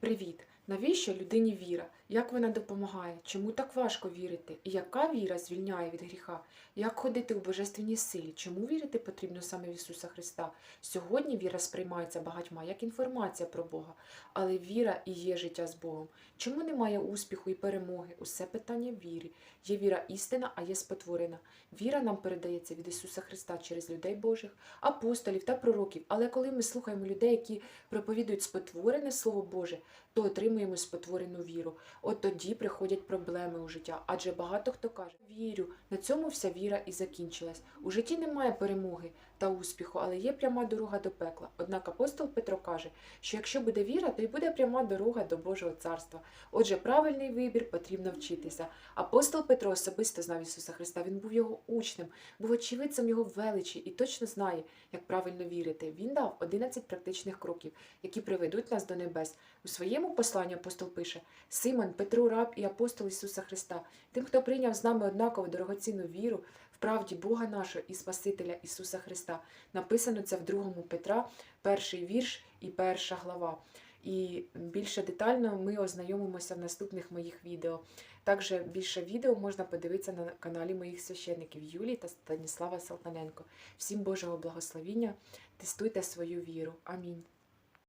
Привіт! Навіщо людині віра? Як вона допомагає? Чому так важко вірити? І яка віра звільняє від гріха? Як ходити у божественній силі? Чому вірити потрібно саме в Ісуса Христа? Сьогодні віра сприймається багатьма як інформація про Бога, але віра і є життя з Богом. Чому немає успіху і перемоги? Усе питання віри. Є віра істина, а є спотворена. Віра нам передається від Ісуса Христа через людей Божих, апостолів та пророків. Але коли ми слухаємо людей, які проповідують спотворене Слово Боже, то отримуємо спотворену віру. От тоді приходять проблеми у життя, адже багато хто каже: вірю, на цьому вся віра і закінчилась. У житті немає перемоги та успіху, але є пряма дорога до пекла. Однак апостол Петро каже, що якщо буде віра, то й буде пряма дорога до Божого царства. Отже, правильний вибір потрібно вчитися. Апостол Петро особисто знав Ісуса Христа. Він був його учнем, був очевидцем його величі і точно знає, як правильно вірити. Він дав 11 практичних кроків, які приведуть нас до небес. У своєму посланні апостол пише: Симон, Петро, раб і апостол Ісуса Христа, тим, хто прийняв з нами однаково дорогоцінну віру, в правді Бога нашого і Спасителя Ісуса Христа. Написано це в другому Петра, перший вірш і перша глава. І більше детально ми ознайомимося в наступних моїх відео. Також більше відео можна подивитися на каналі моїх священників Юлії та Станіслава Салтаненко. Всім Божого благословіння, тестуйте свою віру. Амінь.